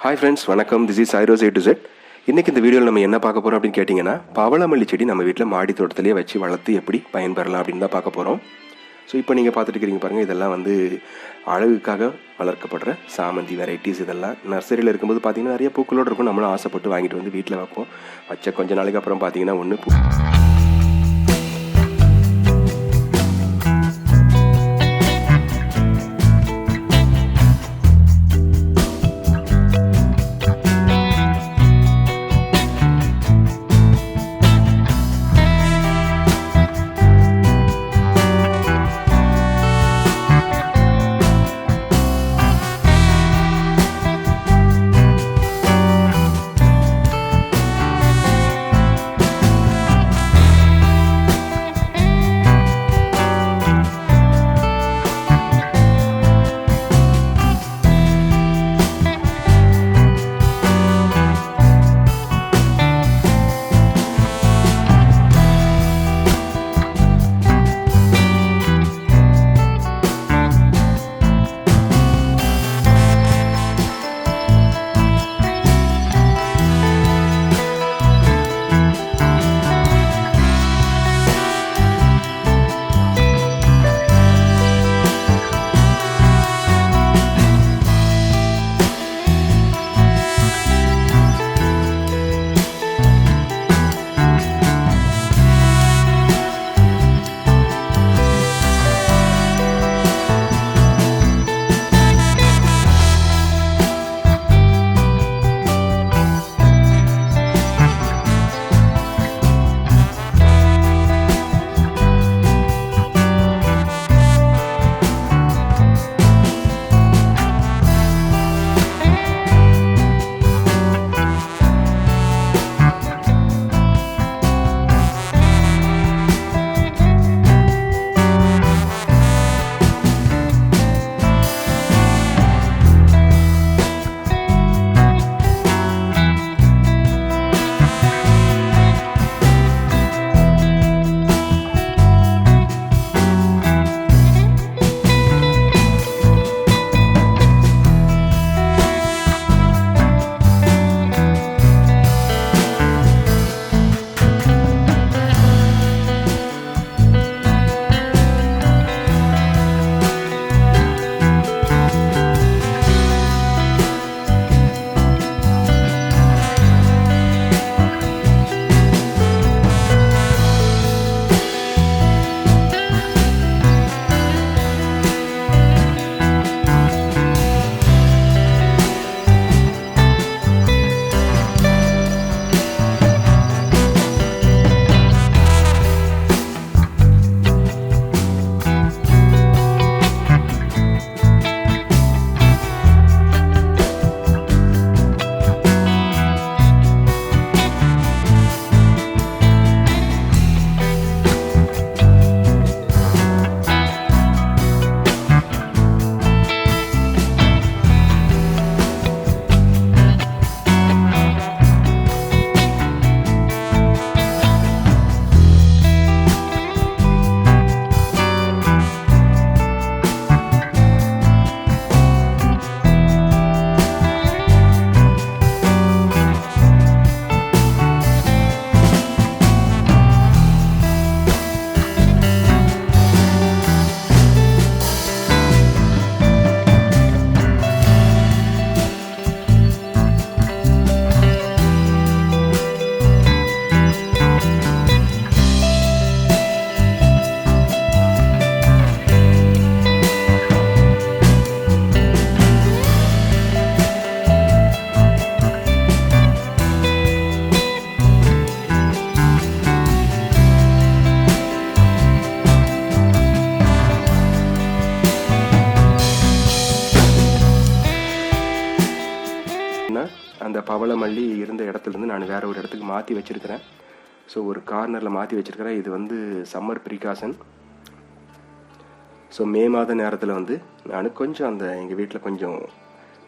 Hi friends வணக்கம். This is ஐரோஸ் A to Z இன்றைக்கி இந்த வீடியோவில் நம்ம என்ன பார்க்க போகிறோம் அப்படின்னு கேட்டிங்கன்னா பவளமல்லி செடி நம்ம வீட்டில் மாடி தோட்டத்திலேயே வச்சு வளர்த்து எப்படி பயன்பெறலாம் அப்படின்னு தான் பார்க்க போகிறோம் ஸோ இப்போ நீங்கள் பார்த்துட்டு இருக்கிறீங்க பாருங்கள் இதெல்லாம் வந்து அழகுக்காக வளர்க்கப்படுற சாமந்தி வெரைட்டிஸ் இதெல்லாம். நர்சரியில் இருக்கும்போது பார்த்தீங்கன்னா நிறைய பூக்களோடு இருக்கும் நம்மளும் ஆசைப்பட்டு வாங்கிட்டு வந்து வீட்டில் வைப்போம். வச்ச கொஞ்ச நாளைக்கு அப்புறம் பார்த்தீங்கன்னா ஒன்று பூ இருந்த இடத்துலேருந்து நான் வேறு ஒரு இடத்துக்கு மாற்றி வச்சுருக்கிறேன். ஸோ ஒரு கார்னரில் மாற்றி வச்சுருக்கிறேன். இது வந்து சம்மர் ப்ரிகாஷன் ஸோ மே மாத நேரத்தில் வந்து நான் கொஞ்சம் அந்த எங்கள் வீட்டில் கொஞ்சம்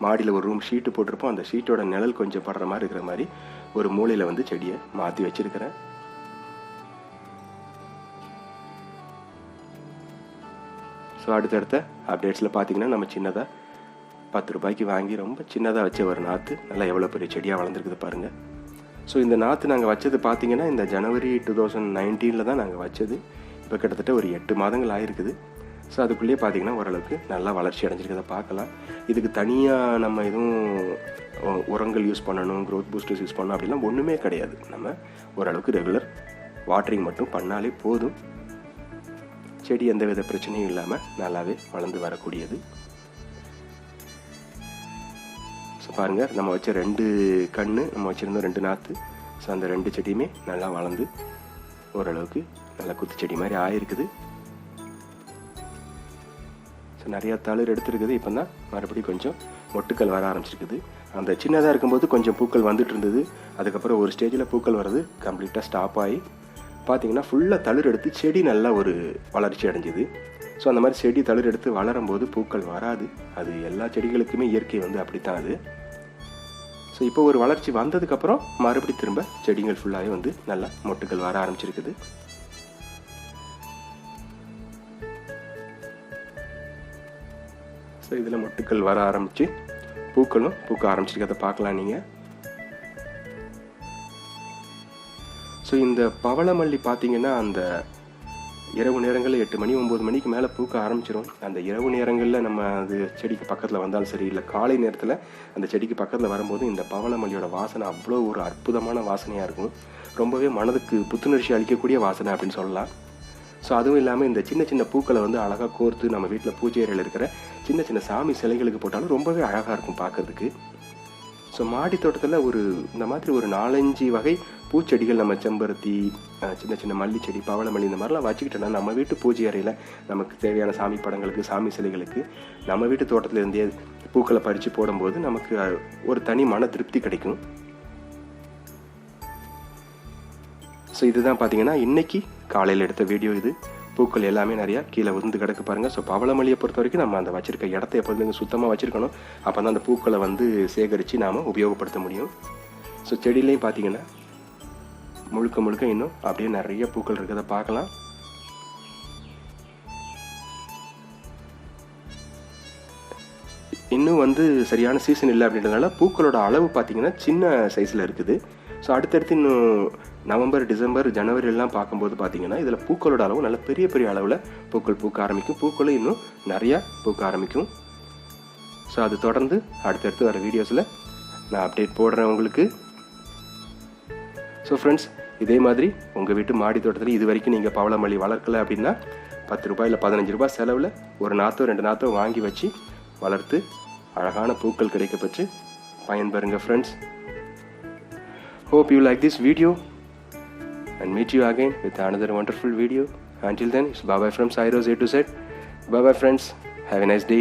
மாடியில் ஒரு ரூம் ஷீட்டு போட்டிருப்போம். அந்த ஷீட்டோட நிழல் கொஞ்சம் படுற மாதிரி இருக்கிற மாதிரி ஒரு மூலையில் வந்து செடியை மாற்றி வச்சுருக்கிறேன். ஸோ அடுத்தடுத்த அப்டேட்ஸில் பார்த்தீங்கன்னா நம்ம சின்னதாக பத்து ரூபாய்க்கு வாங்கி ரொம்ப சின்னதாக வச்ச ஒரு நாற்று நல்லா எவ்வளோ பெரிய செடியாக வளர்ந்துருக்குது பாருங்கள் ஸோ இந்த நாற்று நாங்கள் வச்சது பார்த்தீங்கன்னா இந்த ஜனவரி டூ தௌசண்ட் நைன்டீனில் தான் நாங்கள் வச்சது. இப்போ கிட்டத்தட்ட ஒரு எட்டு மாதங்கள் ஆயிருக்குது. ஸோ அதுக்குள்ளேயே பார்த்தீங்கன்னா ஓரளவுக்கு நல்லா வளர்ச்சி அடைஞ்சிருக்கிறத பார்க்கலாம். இதுக்கு தனியாக நம்ம எதுவும் உரங்கள் யூஸ் பண்ணணும் க்ரோத் பூஸ்டர்ஸ் யூஸ் பண்ணணும் அப்படிலாம் ஒன்றுமே கிடையாது. நம்ம ஓரளவுக்கு ரெகுலர் வாட்டரிங் மட்டும் பண்ணாலே போதும். செடி எந்த வித பிரச்சனையும் இல்லாமல் நல்லாவே வளர்ந்து வரக்கூடியது. ஸோ பாருங்கள் நம்ம வச்ச ரெண்டு கன்று நம்ம வச்சுருந்தோம் ரெண்டு நாற்று ஸோ அந்த ரெண்டு செடியுமே நல்லா வளர்ந்து ஓரளவுக்கு நல்லா குத்து செடி மாதிரி ஆயிருக்குது. ஸோ நிறையா தளிர் எடுத்துருக்குது. இப்போ தான் மறுபடியும் கொஞ்சம் மொட்டுக்கள் வர ஆரம்பிச்சிருக்குது. அந்த சின்னதாக இருக்கும்போது கொஞ்சம் பூக்கள் வந்துட்டு இருந்தது. அதுக்கப்புறம் ஒரு ஸ்டேஜில் பூக்கள் வர்றது கம்ப்ளீட்டாக ஸ்டாப் ஆகி பார்த்தீங்கன்னா ஃபுல்லாக தளிர் எடுத்து செடி நல்லா ஒரு வளர்ச்சி அடைஞ்சிது. ஸோ அந்த மாதிரி செடி தளிர் எடுத்து வளரும் போது பூக்கள் வராது. அது எல்லா செடிகளுக்குமே இயற்கை வந்து அப்படித்தான் அது. ஸோ இப்போ ஒரு வளர்ச்சி வந்ததுக்கப்புறம் மறுபடி திரும்ப செடிகள் ஃபுல்லாகவே வந்து நல்லா மொட்டுகள் வர ஆரம்பிச்சிருக்குது. ஸோ இதில் மொட்டுக்கள் வர ஆரம்பித்து பூக்களும் பூக்க ஆரம்பிச்சிருக்கதை பார்க்கலாம் நீங்கள் ஸோ இந்த பவளமல்லி பார்த்தீங்கன்னா அந்த இரவு நேரங்களில் எட்டு மணி ஒம்பது மணிக்கு மேலே பூக்க ஆரம்பிச்சிடும் அந்த இரவு நேரங்களில் நம்ம அது செடிக்கு பக்கத்தில் வந்தாலும் சரி இல்லை காலை நேரத்தில் அந்த செடிக்கு பக்கத்தில் வரும்போது இந்த பவளமல்லியோட வாசனை அவ்வளோ ஒரு அற்புதமான வாசனையாக இருக்கும். ரொம்பவே மனதுக்கு புத்துணர்ச்சி அளிக்கக்கூடிய வாசனை அப்படின்னு சொல்லலாம். ஸோ அதுவும் இல்லாமல் இந்த சின்ன சின்ன பூக்களை வந்து அழகாக கோர்த்து நம்ம வீட்டில் பூஜை அறையில் இருக்கிற சின்ன சின்ன சாமி சிலைகளுக்கு போட்டாலும் ரொம்பவே அழகாக இருக்கும் பார்க்கறதுக்கு. ஸோ மாடி தோட்டத்தில் ஒரு இந்த மாதிரி ஒரு நாலஞ்சு வகை பூச்செடிகள் நம்ம செம்பருத்தி சின்ன சின்ன மல்லி செடி பவளமல்லி இந்த மாதிரிலாம் வச்சுக்கிட்டோம்னா நம்ம வீட்டு பூஜை அறையில் நமக்கு தேவையான சாமி படங்களுக்கு சாமி சிலைகளுக்கு நம்ம வீட்டு தோட்டத்தில் இருந்தே பூக்களை பறித்து போடும்போது நமக்கு ஒரு தனி மன திருப்தி கிடைக்கும். ஸோ இதுதான் பார்த்தீங்கன்னா இன்றைக்கி காலையில் எடுத்த வீடியோ இது. பூக்கள் எல்லாமே நிறையா கீழே விழுந்து கிடக்கு பாருங்கள் ஸோ பவளமல்லியை பொறுத்த வரைக்கும் நம்ம அந்த வச்சுருக்க இடத்த எப்போதுமே சுத்தமாக வச்சுருக்கணும். அப்போ தான் அந்த பூக்களை வந்து சேகரித்து நாம் உபயோகப்படுத்த முடியும். ஸோ செடியிலையும் பார்த்தீங்கன்னா முழுக்க முழுக்க இன்னும் அப்படியே நிறைய பூக்கள் இருக்கிறத பார்க்கலாம். இன்னும் வந்து சரியான சீசன் இல்லை அப்படின்றதுனால பூக்களோட அளவு பார்த்தீங்கன்னா சின்ன சைஸில் இருக்குது. ஸோ அடுத்தடுத்து இன்னும் நவம்பர் டிசம்பர் ஜனவரி எல்லாம் பார்க்கும்போது பார்த்தீங்கன்னா இதில் பூக்களோட அளவு நல்ல பெரிய பெரிய அளவில் பூக்கள் பூக்க ஆரம்பிக்கும். பூக்களும் இன்னும் நிறையா பூக்க ஆரம்பிக்கும். ஸோ அது தொடர்ந்து அடுத்தடுத்து வர வீடியோஸில் நான் அப்டேட் போடுறேன் உங்களுக்கு. ஸோ ஃப்ரெண்ட்ஸ் இதே மாதிரி உங்கள் வீட்டு மாடி தோட்டத்தில் இது வரைக்கும் நீங்கள் பவளமல்லி வளர்க்கல அப்படின்னா பத்து ரூபாய் இல்லை பதினஞ்சு ரூபாய் செலவில் ஒரு நாற்றோ ரெண்டு நாற்றோ வாங்கி வச்சு வளர்த்து அழகான பூக்கள் கிடைக்க பெற்று பயன்பெறுங்க friends hope you like this video and meet you again with another wonderful video until then it's bye bye friends from A to Z bye bye friends have a nice day.